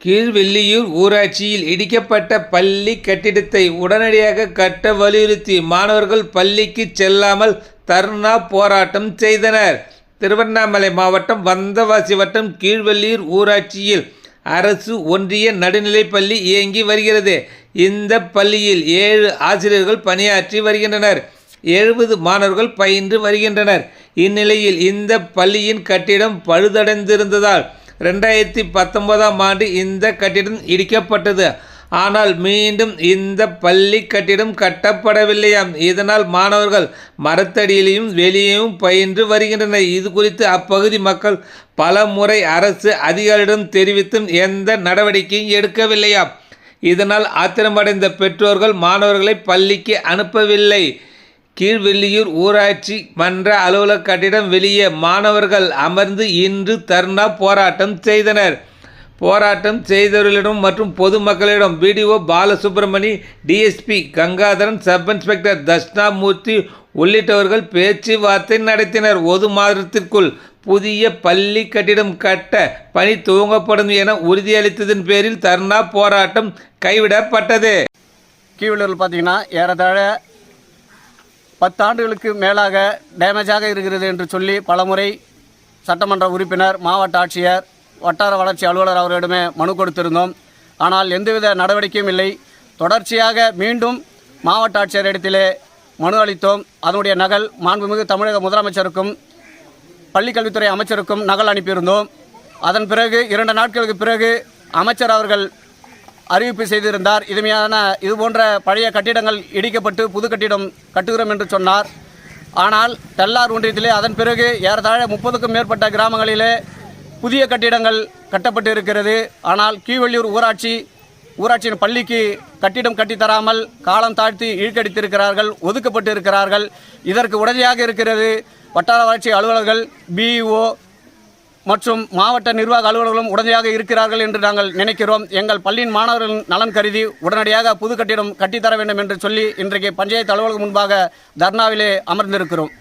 கீழ்வெள்ளியூர் ஊராட்சியில் இடிக்கப்பட்ட பள்ளி கட்டிடத்தை உடனடியாக கட்ட வலியுறுத்தி மாணவர்கள் பள்ளிக்கு செல்லாமல் தர்ணா போராட்டம் செய்தனர். திருவண்ணாமலை மாவட்டம் வந்தவாசி வட்டம் கீழ்வெள்ளியூர் ஊராட்சியில் அரசு ஒன்றிய நடுநிலைப் பள்ளி இயங்கி வருகிறது. இந்த பள்ளியில் ஏழு ஆசிரியர்கள் பணியாற்றி வருகின்றனர். எழுபது மாணவர்கள் பயின்று வருகின்றனர். இந்நிலையில் இந்த பள்ளியின் கட்டிடம் பழுதடைந்திருந்ததால் ரெண்டாயிரத்தி பத்தொன்பதாம் ஆண்டு இந்த கட்டிடம் இடிக்கப்பட்டது. ஆனால் மீண்டும் இந்த பள்ளி கட்டிடம் கட்டப்படவில்லையாம். இதனால் மாணவர்கள் மரத்தடியிலையும் வெளியேயும் பயின்று வருகின்றனர். இது குறித்து அப்பகுதி மக்கள் பல முறை அரசு அதிகாரிடம் தெரிவித்தும் எந்த நடவடிக்கையும் எடுக்கவில்லையாம். இதனால் ஆத்திரமடைந்த பெற்றோர்கள் மாணவர்களை பள்ளிக்கு அனுப்பவில்லை. கீழ்வெள்ளியூர் ஊராட்சி மன்ற அலுவலக கட்டிடம் வெளியே மாணவர்கள் அமர்ந்து இன்று தர்ணா போராட்டம் செய்தனர். போராட்டம் செய்தவர்களிடம் மற்றும் பொதுமக்களிடம் BDO Balasubramani DSP Gangadharan sub inspector Dakshinamoorthy உள்ளிட்டவர்கள் பேச்சுவார்த்தை நடத்தினர். ஒரு மாதத்திற்குள் புதிய பள்ளி கட்டிடம் கட்ட பணி துவங்கப்படும் என உறுதியளித்ததன் பேரில் தர்ணா போராட்டம் கைவிடப்பட்டது. கீழூரில் பார்த்தீங்கன்னா ஏறத்தாழ பத்தாண்டுகளுக்கு மேலாக டேமேஜாக இருக்கிறது என்று சொல்லி பலமுறை சட்டமன்ற உறுப்பினர் மாவட்ட ஆட்சியர் வட்டார வளர்ச்சி அலுவலர் அவர்களிடமே மனு கொடுத்திருந்தோம். ஆனால் எந்தவித நடவடிக்கையும் இல்லை. தொடர்ச்சியாக மீண்டும் மாவட்ட ஆட்சியரிடத்திலே மனு அளித்தோம். அதனுடைய நகல் மாண்புமிகு தமிழக முதலமைச்சருக்கும் பள்ளிக்கல்வித்துறை அமைச்சருக்கும் நகல் அனுப்பியிருந்தோம். அதன் பிறகு இரண்டு நாட்களுக்கு பிறகு அமைச்சர் அவர்கள் அறிவிப்பு செய்திருந்தார். இதுமையான இது போன்ற பழைய கட்டிடங்கள் இடிக்கப்பட்டு புது கட்டிடம் கட்டுகிறோம் என்று சொன்னார். ஆனால் தெல்லார் ஒன்றியத்திலே அதன் பிறகு ஏறத்தாழ முப்பதுக்கும் மேற்பட்ட கிராமங்களிலே புதிய கட்டிடங்கள் கட்டப்பட்டு இருக்கிறது ஆனால் கீழ்வள்ளியூர் ஊராட்சி ஊராட்சியின் பள்ளிக்கு கட்டிடம் கட்டித்தராமல் காலம் தாழ்த்தி இழுக்கடித்திருக்கிறார்கள் ஒதுக்கப்பட்டு இருக்கிறார்கள் இதற்கு உடனடியாக இருக்கிறது வட்டார வளர்ச்சி அலுவலர்கள் பிஇஓ மற்றும் மாவட்ட நிர்வாக அலுவலர்களும் உடனடியாக இருக்கிறார்கள் என்று நாங்கள் நினைக்கிறோம். எங்கள் பள்ளியின் மாணவர்களின் நலன் கருதி உடனடியாக புது கட்டிடம் கட்டித்தர வேண்டும் என்று சொல்லி இன்றைக்கு பஞ்சாயத்து அலுவலகம் முன்பாக தர்ணாவிலே அமர்ந்திருக்கிறோம்.